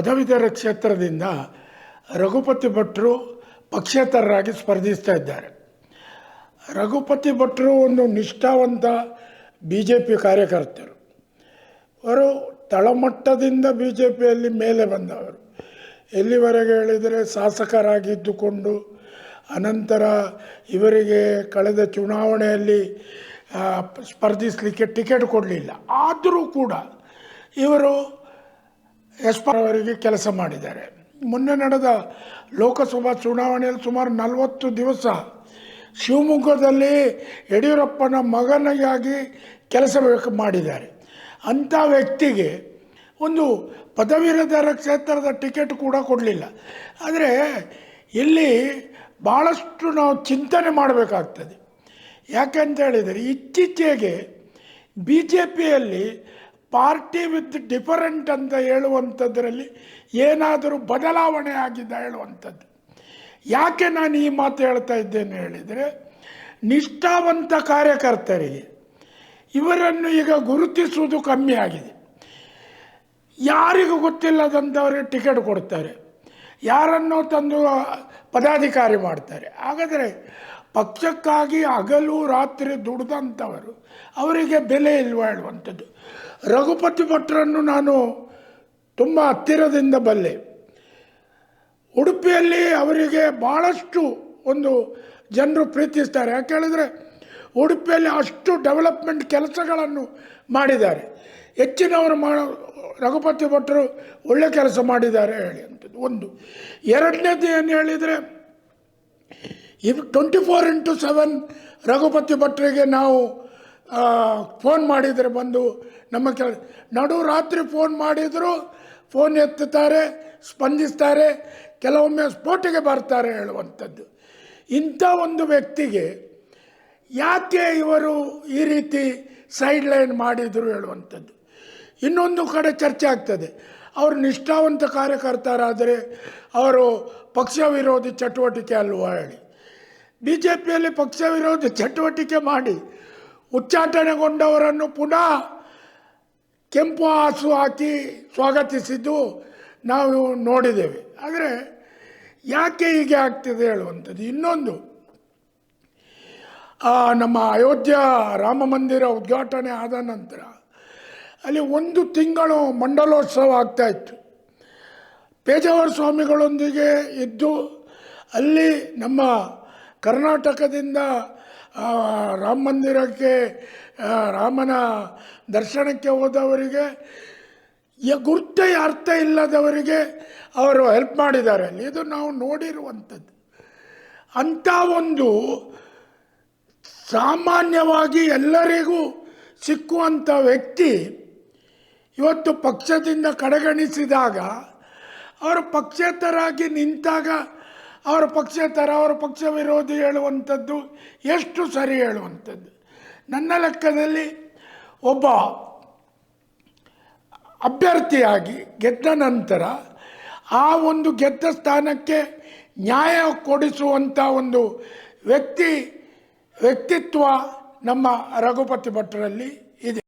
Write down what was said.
ಪದವೀಧರ ಕ್ಷೇತ್ರದಿಂದ ರಘುಪತಿ ಭಟ್ರು ಪಕ್ಷೇತರರಾಗಿ ಸ್ಪರ್ಧಿಸ್ತಾ ಇದ್ದಾರೆ. ರಘುಪತಿ ಭಟ್ರು ಒಂದು ನಿಷ್ಠಾವಂತ ಬಿ ಜೆ ಪಿ ಕಾರ್ಯಕರ್ತರು. ಅವರು ತಳಮಟ್ಟದಿಂದ ಬಿ ಜೆ ಪಿಯಲ್ಲಿ ಮೇಲೆ ಬಂದವರು. ಎಲ್ಲಿವರೆಗೆ ಹೇಳಿದರೆ ಶಾಸಕರಾಗಿದ್ದುಕೊಂಡು ಅನಂತರ ಇವರಿಗೆ ಕಳೆದ ಚುನಾವಣೆಯಲ್ಲಿ ಸ್ಪರ್ಧಿಸಲಿಕ್ಕೆ ಟಿಕೆಟ್ ಕೊಡಲಿಲ್ಲ. ಆದರೂ ಕೂಡ ಇವರು ಎಸ್ ಅವರಿಗೆ ಕೆಲಸ ಮಾಡಿದ್ದಾರೆ. ಮೊನ್ನೆ ನಡೆದ ಲೋಕಸಭಾ ಚುನಾವಣೆಯಲ್ಲಿ ಸುಮಾರು ನಲವತ್ತು ದಿವಸ ಶಿವಮೊಗ್ಗದಲ್ಲಿ ಯಡಿಯೂರಪ್ಪನ ಮಗನಿಗಾಗಿ ಕೆಲಸ ಮಾಡಿದ್ದಾರೆ. ಅಂಥ ವ್ಯಕ್ತಿಗೆ ಒಂದು ಪದವೀಧರ ಕ್ಷೇತ್ರದ ಟಿಕೆಟ್ ಕೂಡ ಕೊಡಲಿಲ್ಲ. ಆದರೆ ಇಲ್ಲಿ ಭಾಳಷ್ಟು ನಾವು ಚಿಂತನೆ ಮಾಡಬೇಕಾಗ್ತದೆ. ಯಾಕಂತ ಹೇಳಿದರೆ ಇತ್ತೀಚೆಗೆ ಬಿ ಜೆ ಪಿಯಲ್ಲಿ ಪಾರ್ಟಿ ವಿತ್ ಡಿಫರೆಂಟ್ ಅಂತ ಹೇಳುವಂಥದ್ರಲ್ಲಿ ಏನಾದರೂ ಬದಲಾವಣೆ ಆಗಿದೆ ಹೇಳುವಂಥದ್ದು. ಯಾಕೆ ನಾನು ಈ ಮಾತು ಹೇಳ್ತಾ ಇದ್ದೇನೆ ಹೇಳಿದರೆ, ನಿಷ್ಠಾವಂತ ಕಾರ್ಯಕರ್ತರಿಗೆ ಇವರನ್ನು ಈಗ ಗುರುತಿಸುವುದು ಕಮ್ಮಿ ಆಗಿದೆ. ಯಾರಿಗೂ ಗೊತ್ತಿಲ್ಲದಂಥವರಿಗೆ ಟಿಕೆಟ್ ಕೊಡ್ತಾರೆ. ಯಾರನ್ನೋ ತಂದು ಪದಾಧಿಕಾರಿ ಮಾಡ್ತಾರೆ. ಹಾಗಾದರೆ ಪಕ್ಷಕ್ಕಾಗಿ ಹಗಲು ರಾತ್ರಿ ದುಡ್ದಂಥವರು, ಅವರಿಗೆ ಬೆಲೆ ಇಲ್ವಾ ಹೇಳುವಂಥದ್ದು. ರಘುಪತಿ ಭಟ್ರನ್ನು ನಾನು ತುಂಬ ಹತ್ತಿರದಿಂದ ಬಲ್ಲೆ. ಉಡುಪಿಯಲ್ಲಿ ಅವರಿಗೆ ಭಾಳಷ್ಟು ಒಂದು ಜನರು ಪ್ರೀತಿಸ್ತಾರೆ. ಯಾಕೆ ಹೇಳಿದ್ರೆ, ಉಡುಪಿಯಲ್ಲಿ ಅಷ್ಟು ಡೆವಲಪ್ಮೆಂಟ್ ಕೆಲಸಗಳನ್ನು ಮಾಡಿದ್ದಾರೆ. ಹೆಚ್ಚಿನವರು ಮಾ, ರಘುಪತಿ ಭಟ್ರು ಒಳ್ಳೆ ಕೆಲಸ ಮಾಡಿದ್ದಾರೆ ಹೇಳಿ ಅಂಥದ್ದು ಒಂದು. ಎರಡನೇದು ಏನು ಹೇಳಿದರೆ ಇವ್ twenty four into seven Raghupathi ಭಟ್ರಿಗೆ ನಾವು ಫೋನ್ ಮಾಡಿದರೆ ಬಂದು ನಮ್ಮ ಕೆಲ ನಡು ರಾತ್ರಿ ಫೋನ್ ಮಾಡಿದರೂ ಫೋನ್ ಎತ್ತುತ್ತಾರೆ, ಸ್ಪಂದಿಸ್ತಾರೆ, ಕೆಲವೊಮ್ಮೆ ಸ್ಫೋಟಿಗೆ ಬರ್ತಾರೆ ಹೇಳುವಂಥದ್ದು. ಇಂಥ ಒಂದು ವ್ಯಕ್ತಿಗೆ ಯಾಕೆ ಇವರು ಈ ರೀತಿ ಸೈಡ್ ಲೈನ್ ಮಾಡಿದರು ಹೇಳುವಂಥದ್ದು. ಇನ್ನೊಂದು ಕಡೆ ಚರ್ಚೆ ಆಗ್ತದೆ. ಅವರು ನಿಷ್ಠಾವಂತ ಕಾರ್ಯಕರ್ತರಾದರೆ, ಅವರು ಪಕ್ಷ ವಿರೋಧಿ ಚಟುವಟಿಕೆ ಅಲ್ವಾ ಹೇಳಿ. ಬಿ ಜೆ ಪಿಯಲ್ಲಿ ಪಕ್ಷ ವಿರೋಧಿ ಚಟುವಟಿಕೆ ಮಾಡಿ ಉಚ್ಚಾಟನೆಗೊಂಡವರನ್ನು ಪುನಃ ಕೆಂಪು ಹಾಸು ಹಾಕಿ ಸ್ವಾಗತಿಸಿದ್ದು ನಾವು ನೋಡಿದ್ದೇವೆ. ಆದರೆ ಯಾಕೆ ಹೀಗೆ ಆಗ್ತಿದೆ ಹೇಳುವಂಥದ್ದು. ಇನ್ನೊಂದು ನಮ್ಮ ಅಯೋಧ್ಯ ರಾಮ ಮಂದಿರ ಉದ್ಘಾಟನೆ ಆದ ನಂತರ ಅಲ್ಲಿ ಒಂದು ತಿಂಗಳು ಮಂಡಲೋತ್ಸವ ಆಗ್ತಾಯಿತ್ತು ಪೇಜಾವರ ಸ್ವಾಮಿಗಳೊಂದಿಗೆ ಇದ್ದು ಅಲ್ಲಿ ನಮ್ಮ ಕರ್ನಾಟಕದಿಂದ ರಾಮ ಮಂದಿರಕ್ಕೆ ರಾಮನ ದರ್ಶನಕ್ಕೆ ಹೋದವರಿಗೆ ಗುರ್ತೇ ಅರ್ಥ ಇಲ್ಲದವರಿಗೆ ಅವರು ಹೆಲ್ಪ್ ಮಾಡಿದ್ದಾರೆ. ಅಲ್ಲಿ ಇದು ನಾವು ನೋಡಿರುವಂಥದ್ದು. ಅಂಥ ಒಂದು ಸಾಮಾನ್ಯವಾಗಿ ಎಲ್ಲರಿಗೂ ಸಿಕ್ಕುವಂಥ ವ್ಯಕ್ತಿ ಇವತ್ತು ಪಕ್ಷದಿಂದ ಕಡೆಗಣಿಸಿದಾಗ, ಅವರು ಪಕ್ಷೇತರಾಗಿ ನಿಂತಾಗ ಅವರ ಪಕ್ಷೇತರ ಅವರ ಪಕ್ಷ ವಿರೋಧಿ ಹೇಳುವಂಥದ್ದು ಎಷ್ಟು ಸರಿ ಹೇಳುವಂಥದ್ದು. ನನ್ನ ಲೆಕ್ಕದಲ್ಲಿ ಒಬ್ಬ ಅಭ್ಯರ್ಥಿಯಾಗಿ ಗೆದ್ದ ನಂತರ ಆ ಒಂದು ಗೆದ್ದ ಸ್ಥಾನಕ್ಕೆ ನ್ಯಾಯ ಕೊಡಿಸುವಂಥ ಒಂದು ವ್ಯಕ್ತಿ ವ್ಯಕ್ತಿತ್ವ ನಮ್ಮ ರಘುಪತಿ ಭಟ್ರಲ್ಲಿ ಇದೆ.